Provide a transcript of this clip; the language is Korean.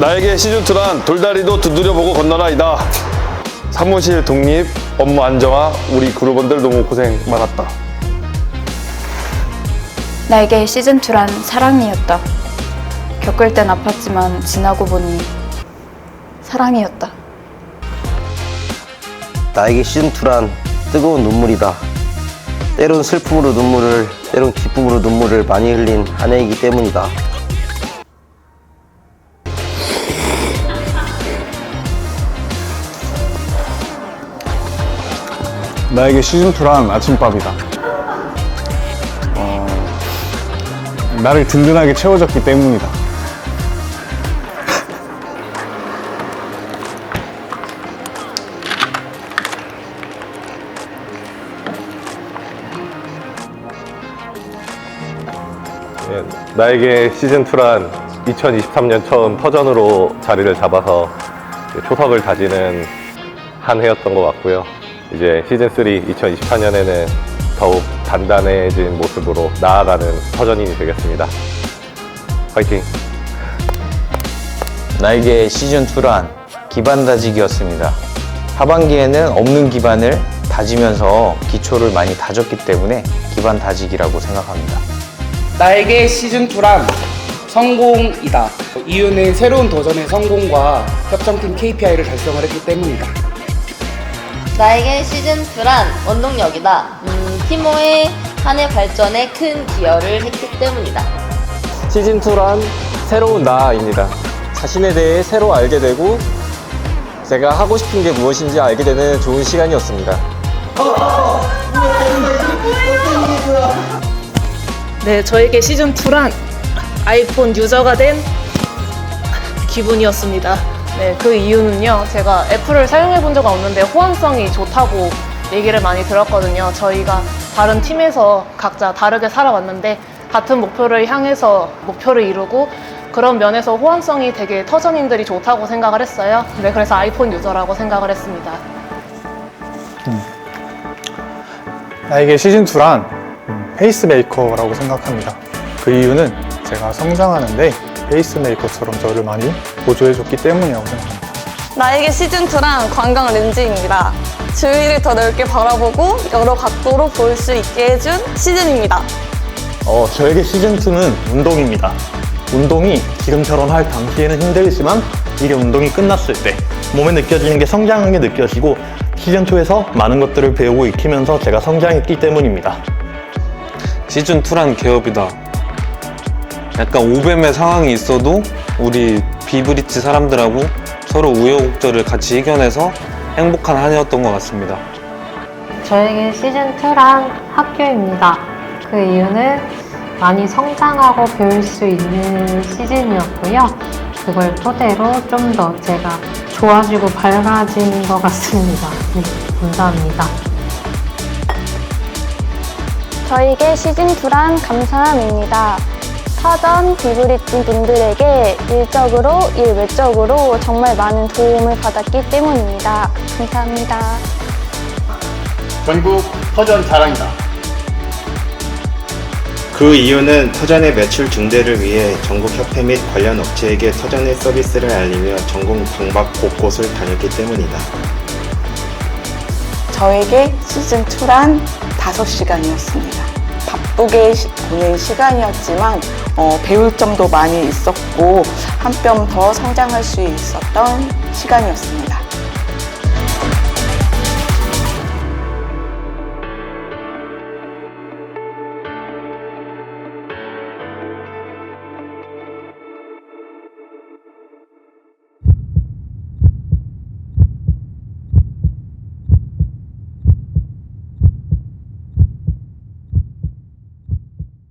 나에게 시즌2란 돌다리도 두드려보고 건너라이다. 사무실 독립, 업무 안정화, 우리 그룹원들 너무 고생 많았다. 나에게 시즌2란 사랑이었다. 겪을 땐 아팠지만 지나고 보니 사랑이었다. 나에게 시즌2란 뜨거운 눈물이다. 때론 슬픔으로 눈물을, 때론 기쁨으로 눈물을 많이 흘린 한 해이기 때문이다. 나에게 시즌2란 아침밥이다. 어, 나를 든든하게 채워줬기 때문이다. 나에게 시즌2란 2023년 처음 터전으로 자리를 잡아서 초석을 다지는 한 해였던 것 같고요. 이제 시즌3 2024년에는 더욱 단단해진 모습으로 나아가는 터전인이 되겠습니다. 화이팅! 나에게 시즌2란 기반 다지기였습니다. 하반기에는 없는 기반을 다지면서 기초를 많이 다졌기 때문에 기반 다지기라고 생각합니다. 나에게 시즌2란 성공이다. 이유는 새로운 도전의 성공과 협정팀 KPI를 달성을 했기 때문이다. 나에게 시즌2란 원동력이다. 음, 티모의 한 해 발전에 큰 기여를 했기 때문이다. 시즌2란 새로운 나입니다. 자신에 대해 새로 알게 되고 제가 하고 싶은 게 무엇인지 알게 되는 좋은 시간이었습니다. 네, 저에게 시즌 2란 아이폰 유저가 된 기분이었습니다. 네, 그 이유는요, 제가 애플을 사용해 본 적은 없는데 호환성이 좋다고 얘기를 많이 들었거든요. 저희가 다른 팀에서 각자 다르게 살아왔는데 같은 목표를 향해서 목표를 이루고 그런 면에서 호환성이 되게 터전인들이 좋다고 생각을 했어요. 네, 그래서 아이폰 유저라고 생각을 했습니다. 나에게 시즌 2란 페이스메이커라고 생각합니다. 그 이유는 제가 성장하는데 페이스메이커처럼 저를 많이 보조해줬기 때문이라고 생각합니다. 나에게 시즌2란 관광 렌즈입니다. 주위를 더 넓게 바라보고 여러 각도로 볼 수 있게 해준 시즌입니다. 어, 저에게 시즌2는 운동입니다. 운동이 지금처럼 할 당시에는 힘들지만 이게 운동이 끝났을 때 몸에 느껴지는 게 성장한 게 느껴지고 시즌2에서 많은 것들을 배우고 익히면서 제가 성장했기 때문입니다. 시즌2란 개업이다. 약간 오뱀의 상황이 있어도 우리 비브리지 사람들하고 서로 우여곡절을 같이 이겨내서 행복한 한 해였던 것 같습니다. 저에게 시즌2란 학교입니다. 그 이유는 많이 성장하고 배울 수 있는 시즌이었고요. 그걸 토대로 좀 더 제가 좋아지고 밝아진 것 같습니다. 네, 감사합니다. 저에게 시즌2란 감사함입니다. 사전 비브리진 분들에게 일적으로, 일 외적으로 정말 많은 도움을 받았기 때문입니다. 감사합니다. 전국 터전 자랑이다. 그 이유는 터전의 매출 증대를 위해 전국 협회 및 관련 업체에게 터전의 서비스를 알리며 전국 방방 곳곳을 다녔기 때문이다. 저에게 시즌2란 5시간이었습니다. 바쁘게 시- 보낸 시간이었지만 어, 배울 점도 많이 있었고 한 뼘 더 성장할 수 있었던 시간이었습니다.